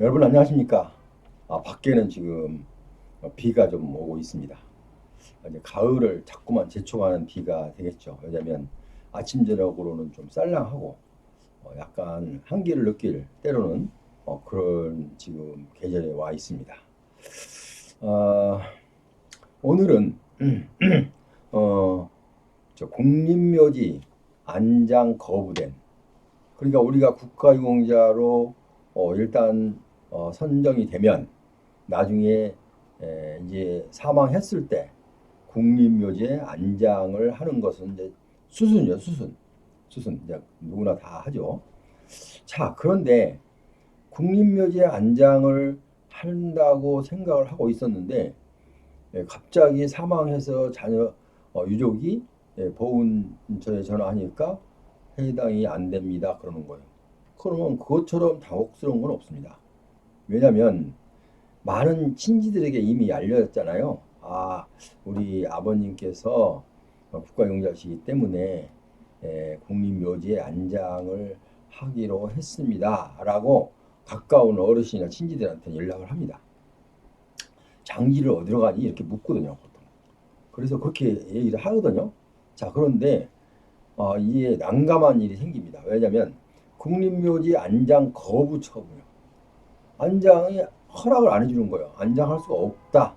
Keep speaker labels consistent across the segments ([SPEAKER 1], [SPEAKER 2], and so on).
[SPEAKER 1] 여러분 안녕하십니까? 아, 밖에는 지금 비가 좀 오고 있습니다. 이제 가을을 자꾸만 재촉하는 비가 되겠죠. 왜냐하면 아침 저녁으로는 좀 쌀랑하고 어, 약간 한기를 느낄 때로는 어, 그런 지금 계절에 와 있습니다. 어, 오늘은 어, 저 국립묘지 안장 거부된 그러니까 우리가 국가유공자로 어, 일단 어, 선정이 되면 나중에 에, 이제 사망했을 때 국립묘지에 안장을 하는 것은 이제 수순이요 수순 수순 이제 누구나 다 하죠. 자 그런데 국립묘지에 안장을 한다고 생각을 하고 있었는데 예, 갑자기 사망해서 자녀 어, 유족이 예, 보훈처에 전화하니까 해당이 안 됩니다. 그러는 거예요. 그러면 그것처럼 당혹스러운 건 없습니다. 왜냐하면 많은 친지들에게 이미 알려졌잖아요. 아, 우리 아버님께서 국가용자시기 때문에 예, 국립묘지에 안장을 하기로 했습니다. 라고 가까운 어르신이나 친지들한테 연락을 합니다. 장지를 어디로 가니? 이렇게 묻거든요. 보통. 그래서 그렇게 얘기를 하거든요. 자, 그런데 어, 이에 난감한 일이 생깁니다. 왜냐하면 국립묘지 안장 거부 처분. 안장이 허락을 안 해주는 거예요. 안장할 수가 없다.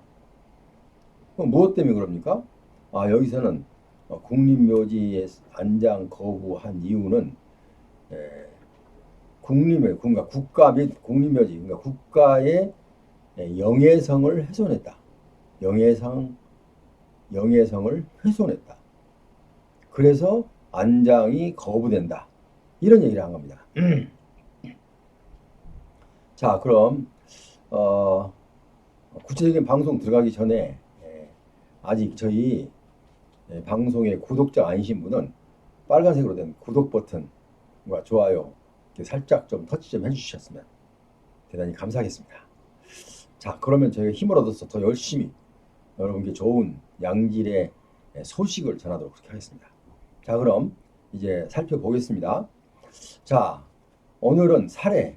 [SPEAKER 1] 그럼 무엇 때문에 그럽니까? 아 여기서는 국립묘지에 안장 거부한 이유는 에, 예, 국립의 그러 그러니까 국가 및 국립묘지 그러니까 국가의 예, 영예성을 훼손했다. 영예성 영예성을 훼손했다. 그래서 안장이 거부된다. 이런 얘기를 한 겁니다. 음. 자, 그럼 어, 구체적인 방송 들어가기 전에 예, 아직 저희 예, 방송의 구독자 아니신 분은 빨간색으로 된 구독 버튼과 좋아요 살짝 좀 터치 좀 해주셨으면 대단히 감사하겠습니다. 자, 그러면 저희가 힘을 얻어서 더 열심히 여러분께 좋은 양질의 예, 소식을 전하도록 그렇게 하겠습니다. 자, 그럼 이제 살펴보겠습니다. 자, 오늘은 사례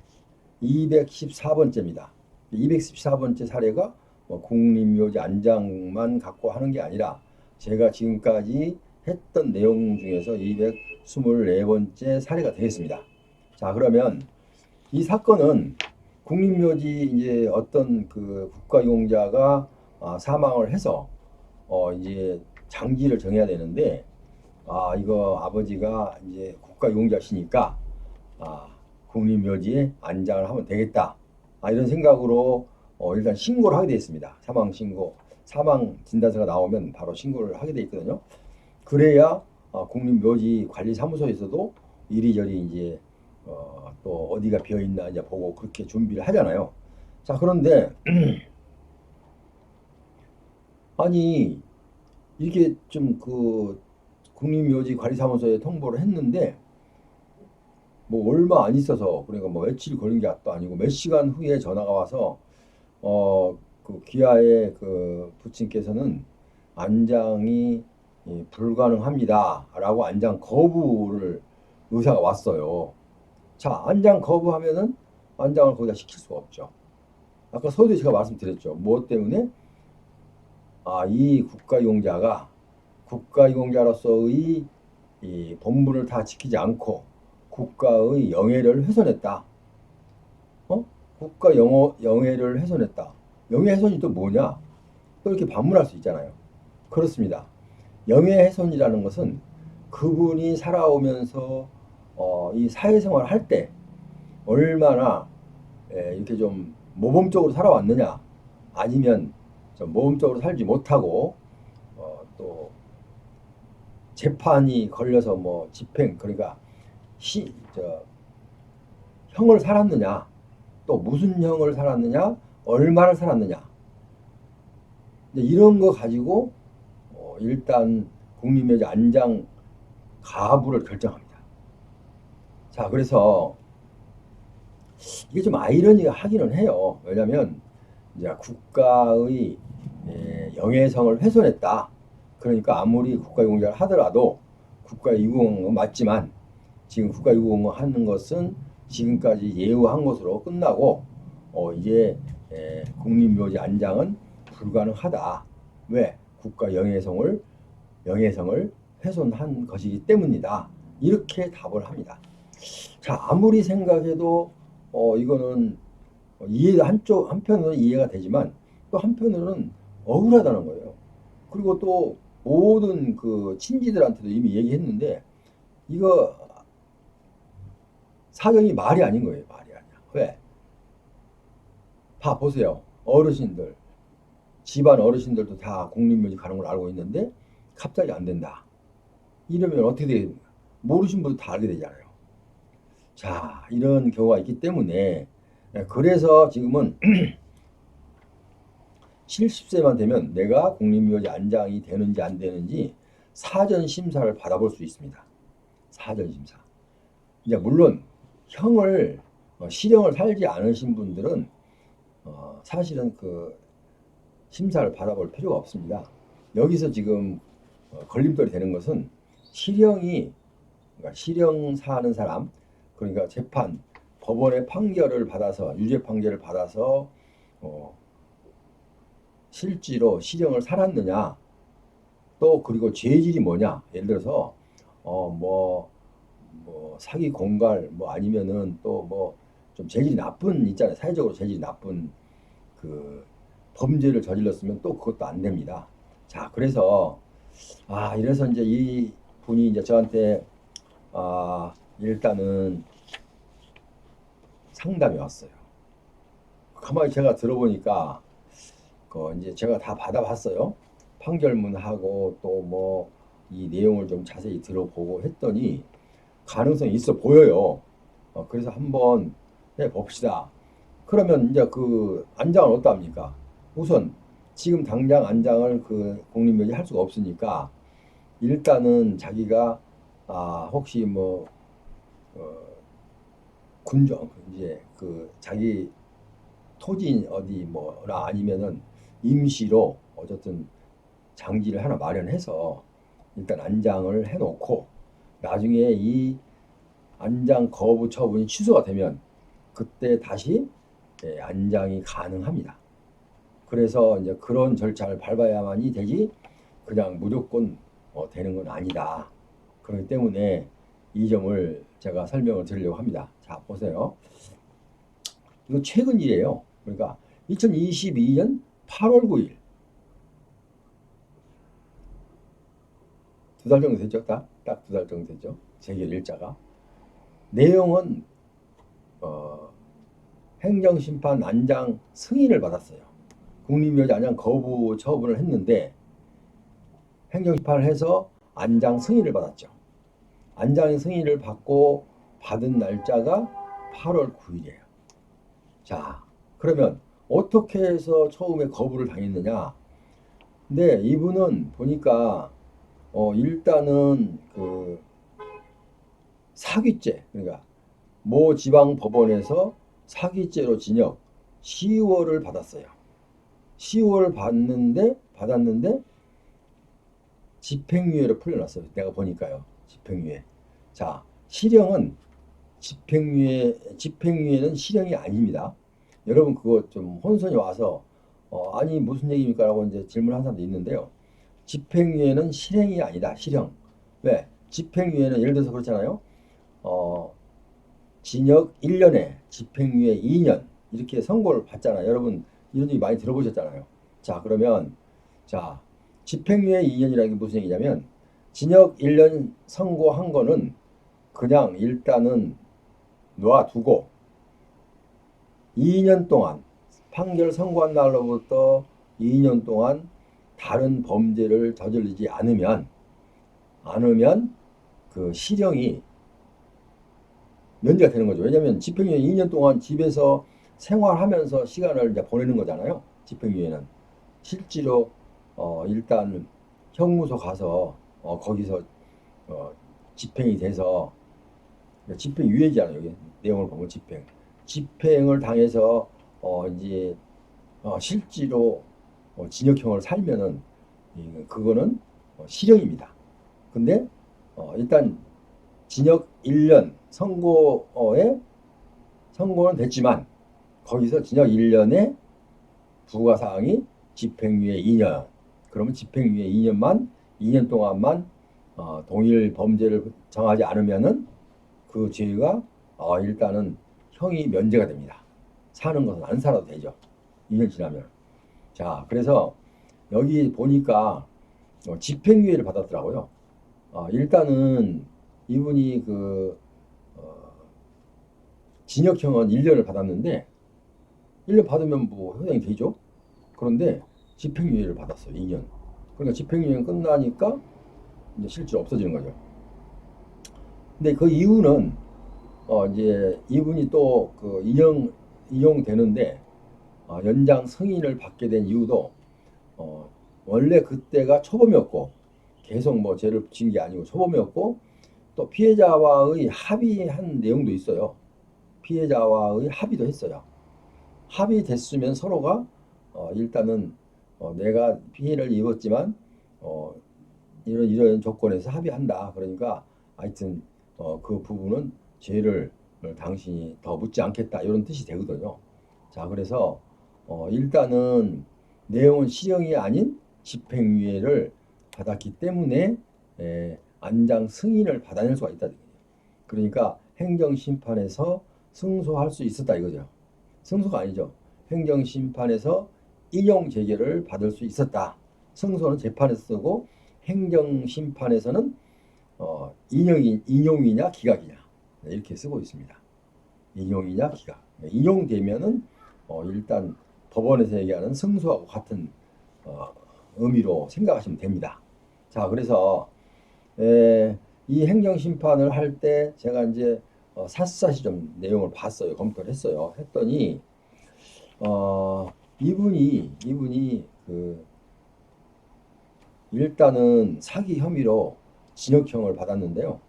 [SPEAKER 1] 214번째입니다. 214번째 사례가 뭐 국립묘지 안장만 갖고 하는 게 아니라 제가 지금까지 했던 내용 중에서 224번째 사례가 되겠습니다. 자, 그러면 이 사건은 국립묘지 이제 어떤 그 국가용자가 아, 사망을 해서 어, 이제 장기를 정해야 되는데 아 이거 아버지가 이제 국가용자시니까 아 국립묘지에 안장을 하면 되겠다. 아, 이런 생각으로 어, 일단 신고를 하게 되어 있습니다. 사망 신고, 사망 진단서가 나오면 바로 신고를 하게 되어 있거든요. 그래야 어, 국립묘지 관리사무소에서도 이리저리 이제 어, 또 어디가 비어 있나 이제 보고 그렇게 준비를 하잖아요. 자 그런데 아니 이게 좀 그 국립묘지 관리사무소에 통보를 했는데 뭐 얼마 안 있어서 그러니까 뭐 며칠 걸린 게 아니고 몇 시간 후에 전화가 와서 어그 기아의 그 부친께서는 안장이 예, 불가능합니다라고 안장 거부를 의사가 왔어요. 자 안장 거부하면은 안장을 거기다 시킬 수가 없죠. 아까 서두에 제가 말씀드렸죠. 무엇 뭐 때문에 아 이 국가이용자가 국가이용자로서의 이 본분을 다 지키지 않고 국가의 영예를 훼손했다. 어? 국가 영어, 영예를 훼손했다. 영예 훼손이 또 뭐냐? 또 이렇게 반문할 수 있잖아요. 그렇습니다. 영예 훼손이라는 것은 그분이 살아오면서 어, 이 사회생활 할 때 얼마나 에, 예, 이렇게 좀 모범적으로 살아왔느냐 아니면 좀 모범적으로 살지 못하고 어, 또 재판이 걸려서 뭐 집행 그러니까 시, 저, 형을 살았느냐, 또 무슨 형을 살았느냐, 얼마를 살았느냐. 이런 거 가지고 어, 일단 국립묘지 안장 가부를 결정합니다. 자, 그래서 이게 좀 아이러니하기는 해요. 왜냐하면 이제 국가의 예, 영예성을 훼손했다. 그러니까 아무리 국가유공자를 하더라도 국가유공은 의 맞지만 지금 국가 유공하는 것은 지금까지 예우한 것으로 끝나고 어, 이제 에, 예, 국립묘지 안장은 불가능하다. 왜? 국가 영예성을 영예성을 훼손한 것이기 때문이다. 이렇게 답을 합니다. 자 아무리 생각해도 어, 이거는 이해 한쪽 한편으로는 이해가 되지만 또 한편으로는 억울하다는 거예요. 그리고 또 모든 그 친지들한테도 이미 얘기했는데 이거 사경이 말이 아닌 거예요. 말이 아니야. 왜? 봐 보세요. 어르신들 집안 어르신들도 다 공립묘지 가는 걸 알고 있는데 갑자기 안 된다. 이러면 어떻게 되 모르신 분도 다 알게 되잖아요. 자, 이런 경우가 있기 때문에 예, 그래서 지금은 70세만 되면 내가 공립묘지 안장이 되는지 안 되는지 사전 심사를 받아볼 수 있습니다. 사전 심사. 이제 물론 형을 어, 실형을 살지 않으신 분들은 어, 사실은 그 심사를 바라볼 필요가 없습니다. 여기서 지금 어, 걸림돌이 되는 것은 실형이 그러니까 실형사는 사람 그러니까 재판 법원의 판결을 받아서 유죄 판결을 받아서 어, 실제로 실형을 살았느냐 또 그리고 죄질이 뭐냐 예를 들어서 어뭐 뭐 사기 공갈 뭐 아니면은 또 뭐 좀 재질이 나쁜 있잖아요. 사회적으로 재질이 나쁜 그 범죄를 저질렀으면 또 그것도 안 됩니다. 자, 그래서 아, 이래서 이제 이 분이 이제 저한테 아, 일단은 상담이 왔어요. 가만히 제가 들어보니까 그 이제 제가 다 받아봤어요. 판결문하고 또 뭐 이 내용을 좀 자세히 들어보고 했더니 가능성이 있어 보여요. 어, 그래서 한번 해봅시다. 그러면 이제 그 안장은 어떠합니까? 우선 지금 당장 안장을 그 공립묘지 할 수가 없으니까 일단은 자기가 아 혹시 뭐 어, 군정 이제 그 자기 토지 어디 뭐라 아니면은 임시로 어쨌든 장지를 하나 마련해서 일단 안장을 해놓고 나중에 이 안장 거부 처분이 취소가 되면 그때 다시 예, 안장이 가능합니다. 그래서 이제 그런 절차를 밟아야만이 되지 그냥 무조건 어, 되는 건 아니다. 그렇기 때문에 이 점을 제가 설명을 드리려고 합니다. 자 보세요. 이거 최근 일이에요. 그러니까 2022년 8월 9일 두 달 정도 됐죠, 딱. 딱두달 정도 되죠. 재결 일자가. 내용은 어, 행정심판 안장 승인을 받았어요. 국립묘지 안장 거부 처분을 했는데 행정심판을 해서 안장 승인을 받았죠. 안장의 승인을 받고 받은 날짜가 8월 9일이에요. 자, 그러면 어떻게 해서 처음에 거부를 당했느냐? 근데 이분은 보니까 어, 일단은 그 사기죄 그러니까 모 지방 법원에서 사기죄로 징역 10월을 받았어요. 1 0월 받는데 받았는데 집행유예로 풀려났어요. 내가 보니까요. 집행유예. 자, 실형은 집행유예 집행유예는 실형이 아닙니다. 여러분 그거 좀 혼선이 와서 어, 아니 무슨 얘기입니까라고 이제 질문한 사람도 있는데요. 집행유예는 실행이 아니다. 실형. 왜? 집행유예는 예를 들어서 그렇잖아요. 어, 징역 1년에 집행유예 2년 이렇게 선고를 받잖아요. 여러분 이런 얘기 많이 들어보셨잖아요. 자 그러면 자 집행유예 2년이라는 게 무슨 얘기냐면 징역 1년 선고한 거는 그냥 일단은 놔두고 2년 동안 판결 선고한 날로부터 2년 동안 다른 범죄를 저지르지 않으면 않으면 그 실형이 면제가 되는 거죠. 왜냐하면 집행유예 2년 동안 집에서 생활하면서 시간을 이제 보내는 거잖아요. 집행유예는 실제로 어 일단 형무소 가서 어 거기서 어 집행이 돼서 집행유예잖아요. 여기 내용을 보면 집행 집행을 당해서 어 이제 어 실제로 어, 징역형을 살면은 그거는 어, 실형입니다. 근데 어, 일단 징역 1년 선고에 선고는 됐지만 거기서 징역 1년에 부가사항이 집행유예 2년 그러면 집행유예 2년만 2년 동안만 어, 동일 범죄를 정하지 않으면은 그 죄가 어, 일단은 형이 면제가 됩니다. 사는 것은 안 살아도 되죠. 2년 지나면. 자, 그래서 여기 보니까 어, 집행유예를 받았더라고요. 어, 일단은 이분이 그 어, 징역형은 1년을 받았는데 1년 받으면 뭐 해당이 되죠. 그런데 집행유예를 받았어요. 2년. 그러니까 집행유예가 끝나니까 이제 실제 없어지는 거죠. 근데 그 이유는 어 이제 이분이 또그 인용 이용되는데 어, 연장 승인을 받게 된 이유도 어, 원래 그때가 초범이었고 계속 뭐 죄를 붙인 게 아니고 초범이었고 또 피해자와의 합의한 내용도 있어요. 피해자와의 합의도 했어요. 합의됐으면 서로가 어, 일단은 어, 내가 피해를 입었지만 어, 이런 이런 조건에서 합의한다. 그러니까 하여튼 어, 그 부분은 죄를 당신이 더 묻지 않겠다 이런 뜻이 되거든요. 자 그래서 어, 일단은 내용은 실형이 아닌 집행유예를 받았기 때문에 에, 예, 안장 승인을 받아낼 수가 있다. 그러니까 행정심판에서 승소할 수 있었다 이거죠. 승소가 아니죠. 행정심판에서 이용 재개를 받을 수 있었다. 승소는 재판에서 쓰고 행정심판에서는 어, 인용이, 인용이냐 기각이냐 네, 이렇게 쓰고 있습니다. 인용이냐 기각. 네, 인용되면은 어, 일단 법원에서 얘기하는 승소하고 같은 어, 의미로 생각하시면 됩니다. 자, 그래서 에, 이 행정 심판을 할 때 제가 이제 어, 샅샅이 좀 내용을 봤어요, 검토를 했어요. 했더니 어, 이분이 이분이 그 일단은 사기 혐의로 징역형을 받았는데요.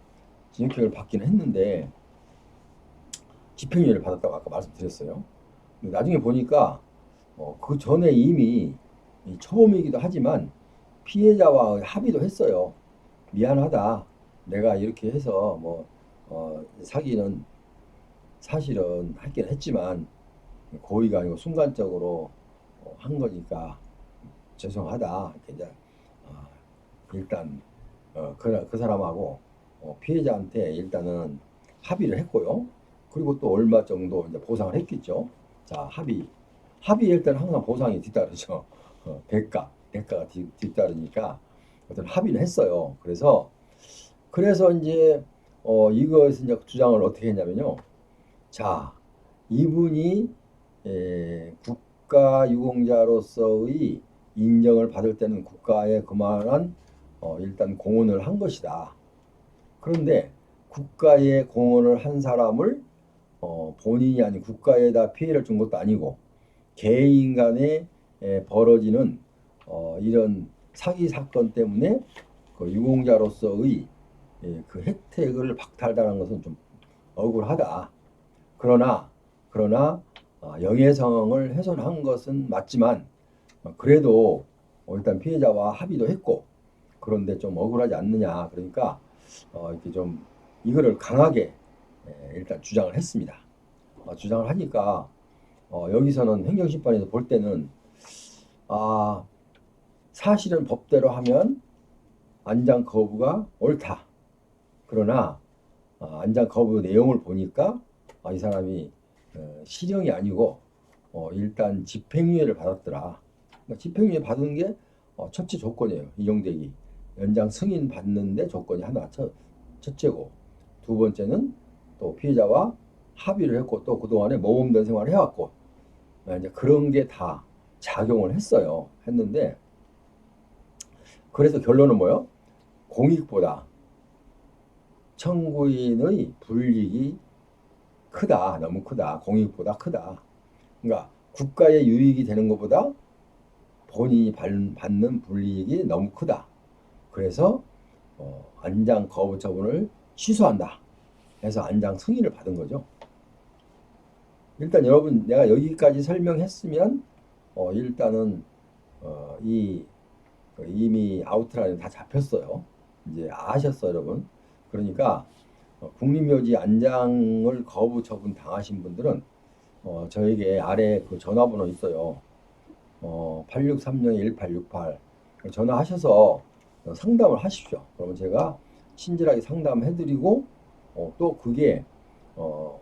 [SPEAKER 1] 징역형을 받기는 했는데 집행유예를 받았다고 아까 말씀드렸어요. 나중에 보니까 어, 그 전에 이미 처음이기도 하지만 피해자와 합의도 했어요. 미안하다. 내가 이렇게 해서 뭐 어, 사기는 사실은 하긴 했지만 고의가 아니고 순간적으로 어, 한 거니까 죄송하다. 이제 어, 일단 어, 그, 그 사람하고 어, 피해자한테 일단은 합의를 했고요. 그리고 또 얼마 정도 이제 보상을 했겠죠. 자 합의 합의일 때는 항상 보상이 뒤따르죠. 어, 대가, 대가가 뒤, 뒤따르니까 어떤 합의를 했어요. 그래서 그래서 이제 어, 이것은 이제 주장을 어떻게 했냐면요. 자, 이분이 에, 예, 국가 유공자로서의 인정을 받을 때는 국가에 그만한 어, 일단 공헌을 한 것이다. 그런데 국가에 공헌을 한 사람을 어, 본인이 아닌 국가에다 피해를 준 것도 아니고 개인 간에 벌어지는 어, 이런 사기 사건 때문에 그 유공자로서의 예, 그 혜택을 박탈당하는 것은 좀 억울하다. 그러나 그러나 어, 영해 상황을 훼손한 것은 맞지만 어, 그래도 어, 일단 피해자와 합의도 했고 그런데 좀 억울하지 않느냐 그러니까 어, 이렇게 좀 이거를 강하게 예, 일단 주장을 했습니다. 어, 주장을 하니까 어, 여기서는 행정심판에서 볼 때는 아 사실은 법대로 하면 안장 거부가 옳다. 그러나 아, 안장 거부 내용을 보니까 아, 이 사람이 어, 실형이 아니고 어, 일단 집행유예를 받았더라. 그러니까 집행유예 받은 게 어, 첫째 조건이에요. 이용되기 연장 승인 받는데 조건이 하나 첫, 첫째고 두 번째는 또 피해자와 합의를 했고 또 그동안에 모범된 생활을 해왔고 네, 이제 그런 게 다 작용을 했어요. 했는데 그래서 결론은 뭐요? 공익보다 청구인의 불이익이 크다. 너무 크다. 공익보다 크다. 그러니까 국가의 유익이 되는 것보다 본인이 받는 불이익이 너무 크다. 그래서 어, 안장 거부 처분을 취소한다. 해서 안장 승인을 받은 거죠. 일단 여러분 내가 여기까지 설명했으면 어, 일단은 어, 이 이미 아웃라인 다 잡혔어요. 이제 아셨어 여러분. 그러니까 어, 국립묘지 안장을 거부 처분 당하신 분들은 어, 저에게 아래 그 전화번호 있어요. 어, 8630-1868 전화하셔서 어, 상담을 하십시오. 그러면 제가 친절하게 상담해드리고 어, 또 그게 어,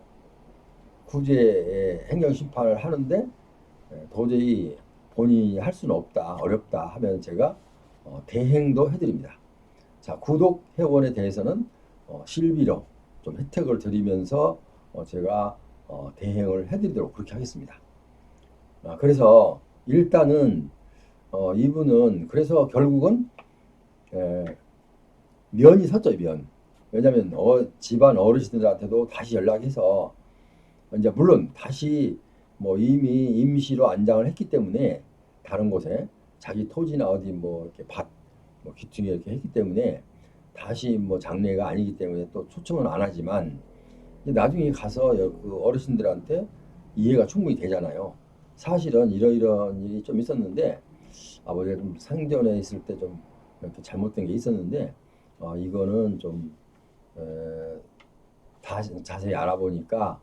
[SPEAKER 1] 구제 행정 심판을 하는데 예, 도저히 본인이 할 수는 없다 어렵다 하면 제가 어, 대행도 해드립니다. 자 구독 회원에 대해서는 어, 실비로 좀 혜택을 드리면서 어, 제가 대행을 해드리도록 그렇게 하겠습니다. 아, 그래서 일단은 이분은 그래서 결국은 예, 면이 섰죠 면. 왜냐하면 집안 어르신들한테도 다시 연락해서 이제 물론 다시 뭐 이미 임시로 안장을 했기 때문에 다른 곳에 자기 토지나 어디 뭐 이렇게 밭, 뭐 귀퉁이 이렇게 했기 때문에 다시 뭐 장례가 아니기 때문에 또 초청은 안 하지만 나중에 가서 그 어르신들한테 이해가 충분히 되잖아요. 사실은 이러이러한 일이 좀 있었는데 아버지가 좀 생전에 있을 때 좀 이렇게 잘못된 게 있었는데 어, 이거는 좀 에, 다, 시 자세히 알아보니까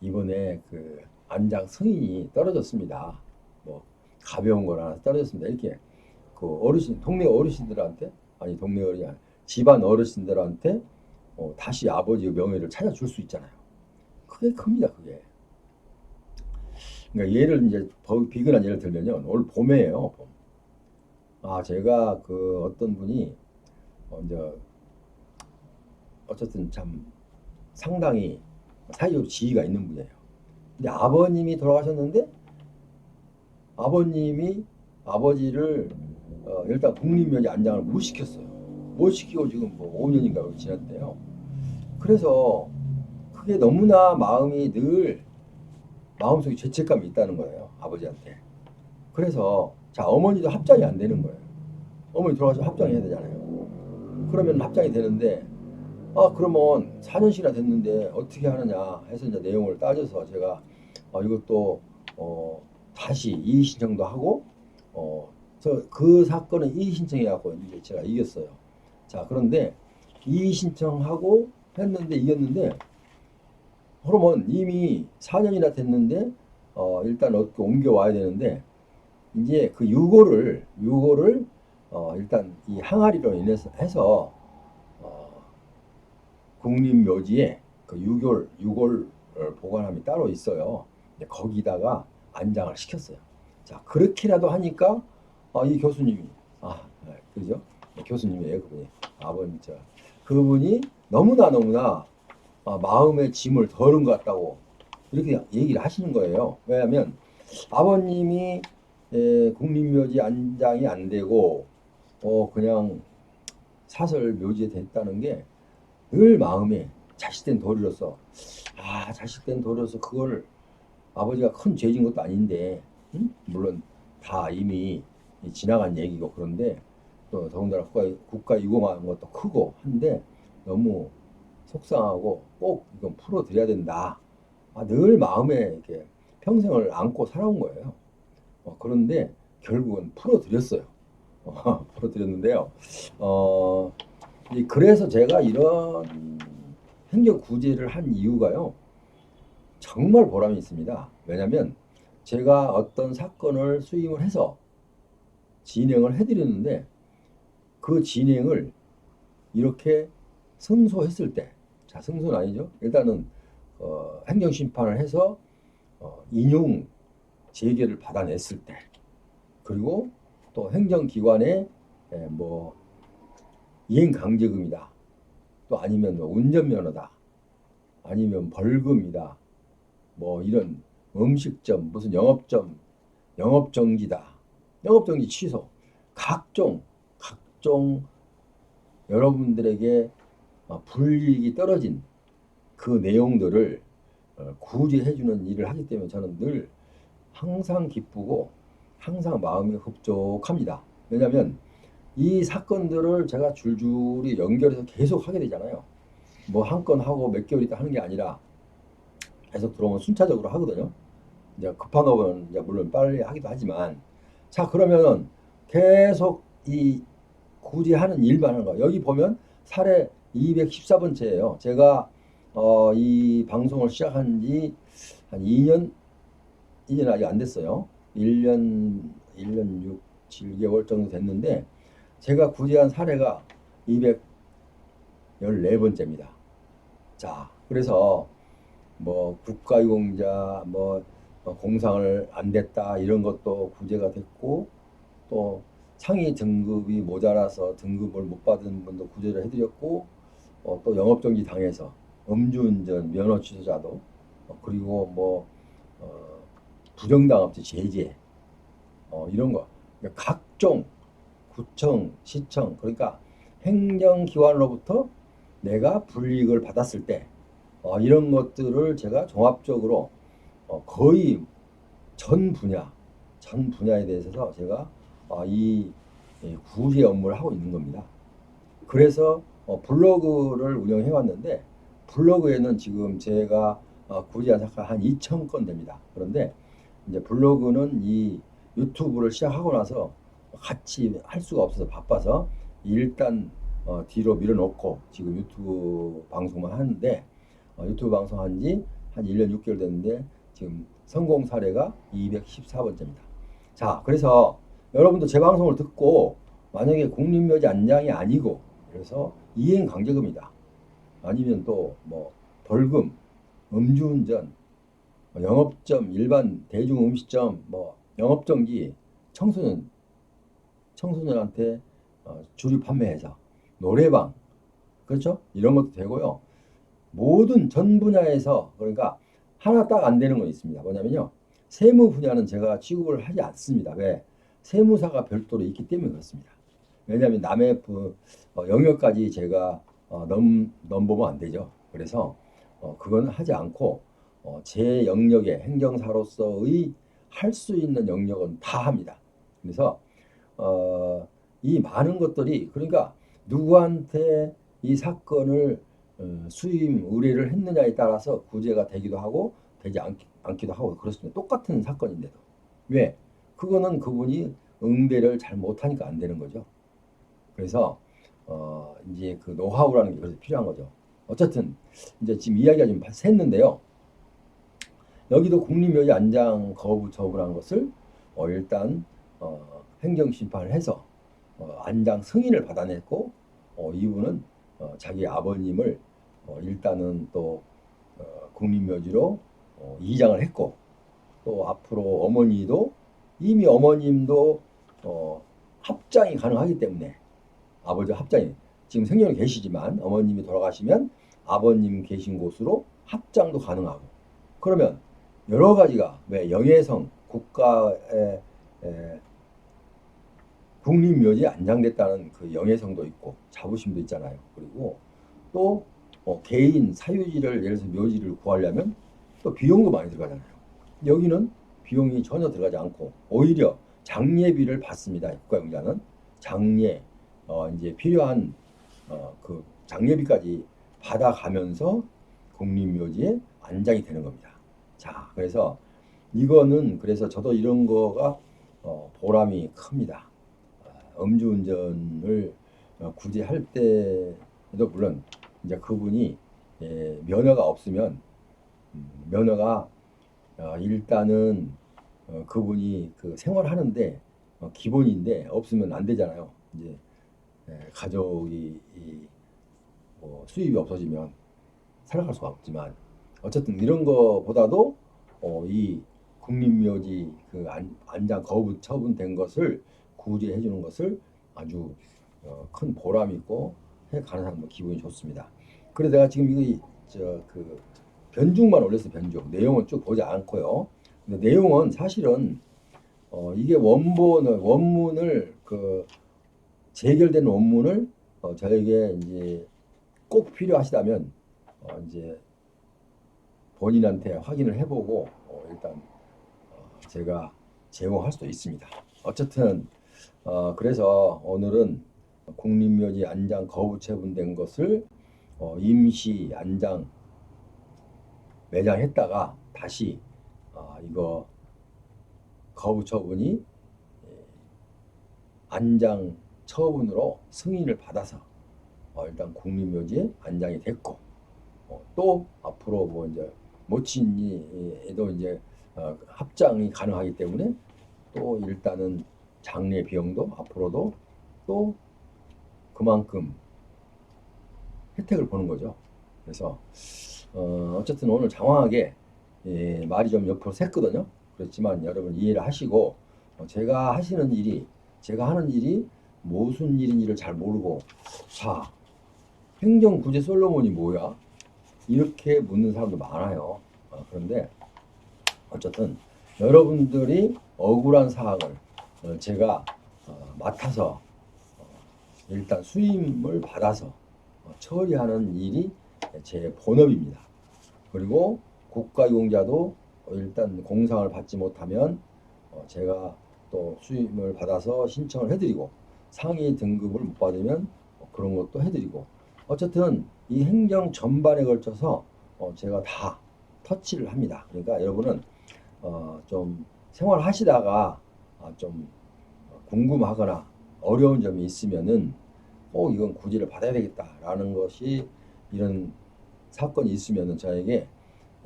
[SPEAKER 1] 이번에 그 안장 성인이 떨어졌습니다. 뭐 가벼운 거라 떨어졌습니다. 이렇게 그 어르신 동네 어르신들한테 아니 동네 어르신 집안 어르신들한테 어, 다시 아버지 그 명예를 찾아줄 수 있잖아요. 그게 큽니다. 그게. 그러니까 예를 이제 비근한 예를 들면요. 올 봄에요. 봄. 아 제가 그 어떤 분이 먼저 어, 어쨌든 참 상당히 사회적 지위가 있는 분이에요. 근데 아버님이 돌아가셨는데 아버님이 아버지를 어, 일단 독립면제 안장을 못 시켰어요. 못 시키고 지금 뭐 5년인가 지났대요. 그래서 그게 너무나 마음이 늘 마음속에 죄책감이 있다는 거예요. 아버지한테. 그래서 자 어머니도 합장이 안 되는 거예요. 어머니 돌아가서 합장해야 되잖아요. 그러면 합장이 되는데 아 그러면 4년씩이나 됐는데 어떻게 하느냐 해서 이제 내용을 따져서 제가 어, 이것도 어, 다시 이의 신청도 하고 어, 저, 그 사건은 이의 신청해갖고 이제 제가 이겼어요. 자 그런데 이의 신청하고 했는데 이겼는데 그러면 이미 4년이나 됐는데 어, 일단 어떻게 옮겨와야 되는데 이제 그 유고를 유고를 어, 일단 이 항아리로 인해서 해서 국립묘지에 그 유골 유골 어, 보관함이 따로 있어요. 거기다가 안장을 시켰어요. 자 그렇게라도 하니까 아, 이 교수님이 아 네, 그죠? 네, 교수님이에요 그분이 아버님 저 그분이 너무나 너무나 아, 마음의 짐을 덜은 것 같다고 이렇게 얘기를 하시는 거예요. 왜냐하면 아버님이 에, 예, 국립묘지 안장이 안 되고 어 그냥 사설 묘지에 됐다는 게늘 마음에 자식된 도리로서 아 자식된 도리로서 그걸 아버지가 큰 죄진 것도 아닌데 응? 물론 다 이미 지나간 얘기고 그런데 또 더군다나 국가, 국가 유공한 것도 크고 한데 너무 속상하고 꼭 이건 풀어드려야 된다. 아, 늘 마음에 이렇게 평생을 안고 살아온 거예요. 어, 그런데 결국은 풀어드렸어요. 어, 풀어드렸는데요. 어, 그래서 제가 이런 행정 구제를 한 이유가요. 정말 보람이 있습니다. 왜냐하면 제가 어떤 사건을 수임을 해서 진행을 해드렸는데 그 진행을 이렇게 승소했을 때, 자 승소는 아니죠. 일단은 어, 행정심판을 해서 어, 인용 재개를 받아냈을 때, 그리고 또 행정기관의 에, 예, 뭐 이행강제금이다. 또 아니면 뭐 운전면허다. 아니면 벌금이다. 뭐 이런 음식점, 무슨 영업점, 영업정지다. 영업정지 취소. 각종, 각종 여러분들에게 어, 불이익이 떨어진 그 내용들을 어, 구제해주는 일을 하기 때문에 저는 늘 항상 기쁘고 항상 마음이 흡족합니다. 왜냐하 이 사건들을 제가 줄줄이 연결해서 계속 하게 되잖아요. 뭐 한 건 하고 몇 개월 있다 하는 게 아니라 계속 들어오면 순차적으로 하거든요. 이제 급한 업은 이제 물론 빨리 하기도 하지만 자 그러면은 계속 이 굳이 하는 일만 하는 거 여기 보면 사례 214번째예요. 제가 어, 이 방송을 시작한 지 한 2년 2년 아직 안 됐어요. 1년 1년 6 7개월 정도 됐는데 제가 구제한 사례가 214번째입니다. 자, 그래서 뭐 국가유공자 뭐, 뭐 공상을 안 됐다 이런 것도 구제가 됐고 또 창의 등급이 모자라서 등급을 못 받은 분도 구제를 해드렸고 어, 또 영업정지 당해서 음주운전 면허 취소자도 어, 그리고 뭐 어, 부정당업죄 제재 어, 이런 거 그러니까 각종 구청, 시청 그러니까 행정기관으로부터 내가 불이익을 받았을 때 어, 이런 것들을 제가 종합적으로 어, 거의 전 분야 전 분야에 대해서 제가 어, 이, 구제 업무를 하고 있는 겁니다. 그래서 어, 블로그를 운영해 왔는데 블로그에는 지금 제가 어, 구제 한사가한 2천 건 됩니다. 그런데 이제 블로그는 이 유튜브를 시작하고 나서 같이 할 수가 없어서 바빠서 일단 어, 뒤로 밀어놓고 지금 유튜브 방송만 하는데 어, 유튜브 방송한 지 한 1년 6개월 됐는데 지금 성공 사례가 214번째입니다. 자, 그래서 여러분도 제 방송을 듣고 만약에 국립묘지 안장이 아니고 그래서 이행 강제금이다. 아니면 또 뭐 벌금, 음주운전, 영업점, 일반 대중음식점, 뭐 영업정지, 청소년 청소년한테 어, 주류 판매회사, 노래방, 그렇죠? 이런 것도 되고요. 모든 전 분야에서 그러니까 하나 딱 안 되는 건 있습니다. 뭐냐면요. 세무 분야는 제가 취급을 하지 않습니다. 왜? 세무사가 별도로 있기 때문에 그렇습니다. 왜냐하면 남의 그 영역까지 제가 어, 넘, 넘보면 안 되죠. 그래서 그건 하지 않고 제 영역의 행정사로서의 할 수 있는 영역은 다 합니다. 그래서 어, 이 많은 것들이 그러니까 누구한테 이 사건을 어, 수임 의뢰를 했느냐에 따라서 구제가 되기도 하고 되지 않, 기도 하고 그렇습니다. 똑같은 사건인데도 왜 그거는 그분이 응대를 잘 못하니까 안 되는 거죠. 그래서 어, 이제 그 노하우라는 게 그래서 필요한 거죠. 어쨌든 이제 지금 이야기가 좀 샜는데요. 여기도 국립묘지 안장 거부 처분한 것을 어, 일단 어, 행정 심판을 해서 어, 안장 승인을 받아냈고 어, 이분은 어, 자기 아버님을 어, 일단은 또 어, 국립묘지로 어, 이장을 했고 또 앞으로 어머니도 이미 어머님도 어, 합장이 가능하기 때문에 아버지 합장이 지금 생존에 계시지만 어머님이 돌아가시면 아버님 계신 곳으로 합장도 가능하고 그러면 여러 가지가 왜 영예성 국가의 에, 국립묘지 안장됐다는 그 영예성도 있고 자부심도 있잖아요. 그리고 또 어, 개인 사유지를 예를 들어서 묘지를 구하려면 또 비용도 많이 들어가잖아요. 여기는 비용이 전혀 들어가지 않고 오히려 장례비를 받습니다. 국가영자는 장례 어, 이제 필요한 어, 그 장례비까지 받아가면서 국립묘지에 안장이 되는 겁니다. 자, 그래서 이거는 그래서 저도 이런 거가 어, 보람이 큽니다. 음주운전을 구제할 때도 물론 이제 그분이 예, 면허가 없으면 음, 면허가 어, 일단은 어, 그분이 그 생활하는데 어, 기본인데 없으면 안 되잖아요. 이제 예, 가족이 뭐 수입이 없어지면 살아갈 수가 없지만 어쨌든 이런 것보다도 어, 이 국립묘지 그 안장 거부 처분된 것을 구제해 주는 것을 아주 어, 큰 보람이 있고 해 가는 사람 뭐 기분이 좋습니다. 그래서 내가 지금 이거 저그 변중만 올렸어 변중 내용은 쭉 보지 않고요. 근데 내용은 사실은 어, 이게 원본 원문을 그 재결된 원문을 어, 저에게 이제 꼭 필요하시다면 어, 이제 본인한테 확인을 해보고 어, 일단 어, 제가 제공할 수도 있습니다. 어쨌든 어, 그래서 오늘은 국립묘지 안장 거부 처분된 것을 어, 임시 안장 매장했다가 다시 어, 이거 거부 처분이 안장 처분으로 승인을 받아서 어, 일단 국립묘지 안장이 됐고 어, 또 앞으로 뭐 이제 모친이도 이제 어, 합장이 가능하기 때문에 또 일단은 장례 비용도 앞으로도 또 그만큼 혜택을 보는 거죠. 그래서 어, 쨌든 오늘 장황하게 예, 말이 좀 옆으로 샜거든요. 그렇지만 여러분 이해를 하시고 어, 제가 하시는 일이 제가 하는 일이 무슨 일인지를 잘 모르고 자 행정구제 솔로몬이 뭐야? 이렇게 묻는 사람도 많아요. 아, 그런데 어쨌든 여러분들이 억울한 사항을 어, 제가 어, 맡아서 어, 일단 수임을 받아서 처리하는 일이 제 본업입니다. 그리고 국가이공자도 일단 공상을 받지 못하면 제가 또 수임을 받아서 신청을 해드리고 상위 등급을 못 받으면 뭐 그런 것도 해드리고 어쨌든 이 행정 전반에 걸쳐서 제가 다 터치를 합니다. 그러니까 여러분은 좀 생활하시다가 아, 좀 궁금하거나 어려운 점이 있으면은 꼭 이건 구제를 받아야 되겠다라는 것이 이런 사건이 있으면은 저에게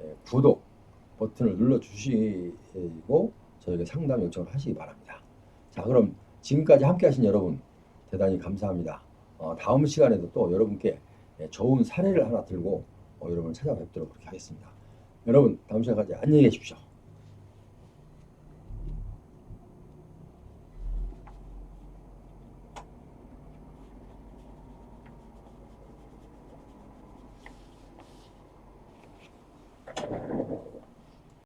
[SPEAKER 1] 예, 구독 버튼을 눌러 주시고 저에게 상담 요청을 하시기 바랍니다. 자 그럼 지금까지 함께 하신 여러분 대단히 감사합니다. 어, 다음 시간에도 또 여러분께 예, 좋은 사례를 하나 들고 어, 여러분을 찾아뵙도록 그렇게 하겠습니다. 여러분 다음 시간까지 안녕히 계십시오.